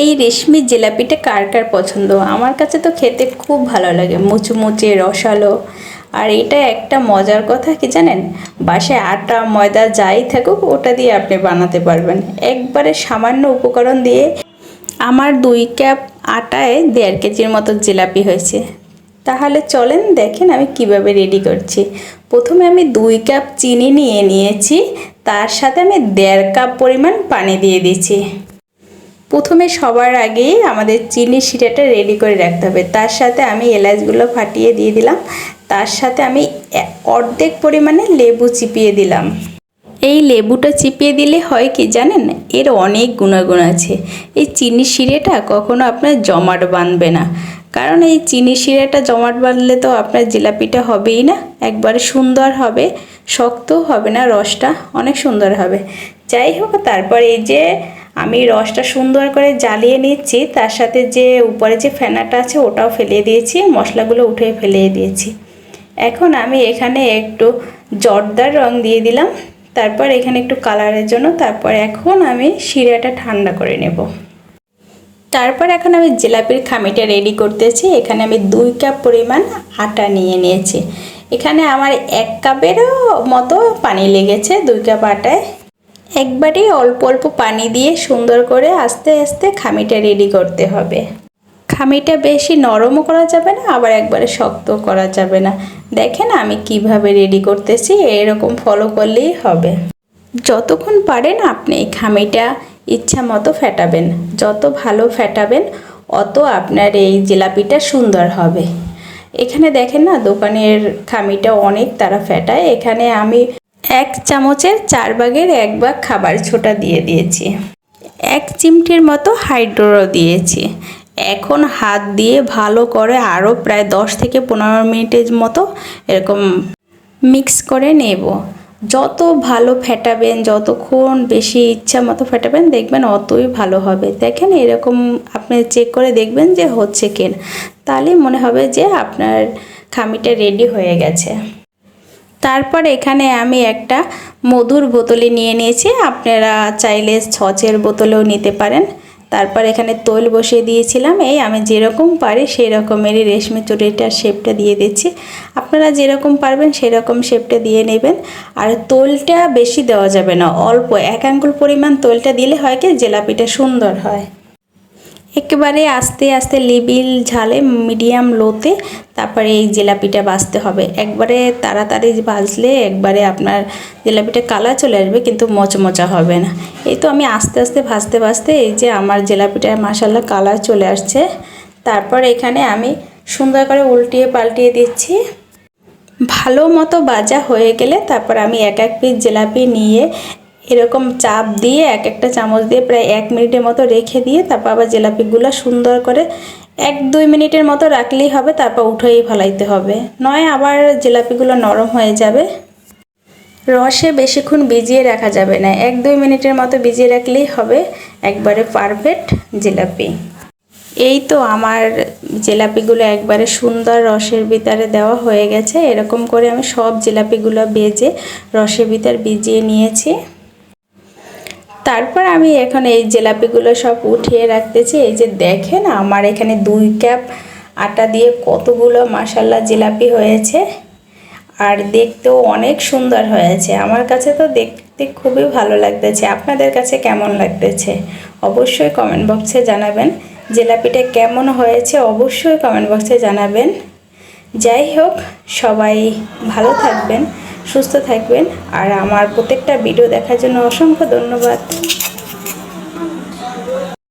এই রেশমি জিলাপিটা কার কার পছন্দ? আমার কাছে তো খেতে খুব ভালো লাগে। মুচমুচে, রসালো। আর এটা একটা মজার কথা কি জানেন? বাসায় আটা, ময়দা যাই থাকুক, ওটা দিয়ে আপনি বানাতে পারবেন। একবারে সামান্য উপকরণ দিয়ে আমার দুই কাপ আটায় দেড় কেজির মতো জিলাপি হয়েছে। তাহলে চলেন দেখেন আমি কীভাবে রেডি করছি। প্রথমে আমি দুই কাপ চিনি নিয়ে নিয়েছি। তার সাথে আমি দেড় কাপ পরিমাণ পানি দিয়ে দিয়েছি। প্রথমে সবার আগেই আমাদের চিনি শিরাটা রেডি করে রাখতে হবে। তার সাথে আমি এলাচগুলো ফাটিয়ে দিয়ে দিলাম। তার সাথে আমি অর্ধেক পরিমাণে লেবু চিপিয়ে দিলাম। এই লেবুটা চিপিয়ে দিলে হয় কি জানেন? এর অনেক গুণাগুণ আছে। এই চিনি শিরেটা কখনো আপনার জমাট বাঁধবে না। কারণ এই চিনি শিরাটা জমাট বাঁধলে তো আপনার জিলাপিটা হবেই না। একবারে সুন্দর হবে, শক্তও হবে না, রসটা অনেক সুন্দর হবে। যাই হোক, তারপর এই যে আমি রসটা সুন্দর করে জ্বালিয়ে নিচ্ছি, তার সাথে যে উপরে যে ফেনাটা আছে ওটাও ফেলিয়ে দিয়েছি, মশলাগুলো উঠে ফেলিয়ে দিয়েছি। এখন আমি এখানে একটু জর্দার রং দিয়ে দিলাম, তারপর এখানে একটু কালারের জন্য, তারপর এখন আমি শিরাটা ঠান্ডা করে নেব। তারপর এখন আমি জিলাপির খামিটা রেডি করতেছি, এখানে আমি দুই কাপ পরিমাণ আটা নিয়ে নিয়েছি। এখানে আমার এক কাপেরও মতো পানি লেগেছে, দুই কাপ আটায়। একবারেই অল্প অল্প পানি দিয়ে সুন্দর করে আস্তে আস্তে খামিটা রেডি করতে হবে। খামিটা বেশি নরমও করা যাবে না, আবার একবারে শক্ত করা যাবে না। দেখেন আমি কীভাবে রেডি করতেছি, এরকম ফলো করলেই হবে। যতক্ষণ পারেন আপনি এই খামিটা ইচ্ছা মতো ফেটাবেন। যত ভালো ফেটাবেন, অত আপনার এই জিলাপিটা সুন্দর হবে। এখানে দেখেন না, দোকানের খামিটা অনেক তারা ফেটায়। এখানে আমি এক চামচের চার ভাগের এক ভাগ খাবার ছোটা দিয়ে দিয়েছি। এক চিমটির মতো হাইড্রোরও দিয়েছি। এখন হাত দিয়ে ভালো করে আরও প্রায় দশ থেকে পনেরো মিনিটের মতো এরকম মিক্স করে নেব। যত ভালো ফেটাবেন, যতক্ষণ বেশি ইচ্ছা মতো ফেটাবেন, দেখবেন অতই ভালো হবে। দেখেন এরকম আপনি চেক করে দেখবেন যে হচ্ছে কিনা। তাহলে মনে হবে যে আপনার খামিটা রেডি হয়ে গেছে। তারপর এখানে আমি একটা মধুর বোতলে নিয়ে নিয়েছি। আপনারা চাইলে ছচের বোতলেও নিতে পারেন। তারপর এখানে তৈল বসিয়ে দিয়েছিলাম। এই আমি যেরকম পারি সেই রকমেরই রেশমি চুড়িটার শেপটা দিয়ে দিচ্ছি। আপনারা যেরকম পারবেন সেরকম শেপটা দিয়ে নেবেন। আর তৈলটা বেশি দেওয়া যাবে না, অল্প। এক আঙ্গুল পরিমাণ তৈলটা দিলে হয় কি, জিলাপিটা সুন্দর হয়। একেবারে আস্তে আস্তে লিবিল ঝালে মিডিয়াম লোতে তারপরে এই জিলাপিটা ভাজতে হবে। একবারে তাড়াতাড়ি ভাজলে একবারে আপনার জিলাপিটা কালার চলে আসবে, কিন্তু মচমচা হবে না। এই তো আমি আস্তে আস্তে ভাজতে ভাজতে এই যে আমার জিলাপিটা মাসাল্লাহ কালার চলে আসছে। তারপর এখানে আমি সুন্দর করে উল্টিয়ে পাল্টিয়ে দিচ্ছি। ভালো মতো বাজা হয়ে গেলে তারপর আমি এক এক পিস জিলাপি নিয়ে এরকম চাপ দিয়ে এক একটা চামচ দিয়ে প্রায় এক মিনিটের মতো রেখে দিয়ে তারপর আবার জিলাপিগুলো সুন্দর করে এক দুই মিনিটের মতো রাখলেই হবে, তারপর উঠেই ফেলাইতে হবে। নয়, আবার জিলাপিগুলো নরম হয়ে যাবে। রসে বেশিক্ষণ ভিজিয়ে রাখা যাবে না। এক দুই মিনিটের মতো ভিজিয়ে রাখলেই হবে। একবারে পারফেক্ট জিলাপি। এই তো আমার জিলাপিগুলো একবারে সুন্দর রসের ভিতরে দেওয়া হয়ে গেছে। এরকম করে আমি সব জিলাপিগুলো বেজে রসের ভিতর ভিজিয়ে নিয়েছি। তারপর আমি এখন এই জিলাপিগুলো সব উঠিয়ে রাখতেছি। এই যে দেখেন আমার এখানে দুই কাপ আটা দিয়ে কতগুলো মাসাল্লা জিলাপি হয়েছে। আর দেখতেও অনেক সুন্দর হয়েছে। আমার কাছে তো দেখতে খুবই ভালো লাগতেছে। আপনাদের কাছে কেমন লাগতেছে? অবশ্যই কমেন্ট বক্সে জানাবেন। জিলাপিটা কেমন হয়েছে অবশ্যই কমেন্ট বক্সে জানাবেন। যাই হোক, সবাই ভালো থাকবেন। সুস্থ থাকবেন। আর আমার প্রত্যেকটা ভিডিও দেখার জন্য অসংখ্য ধন্যবাদ।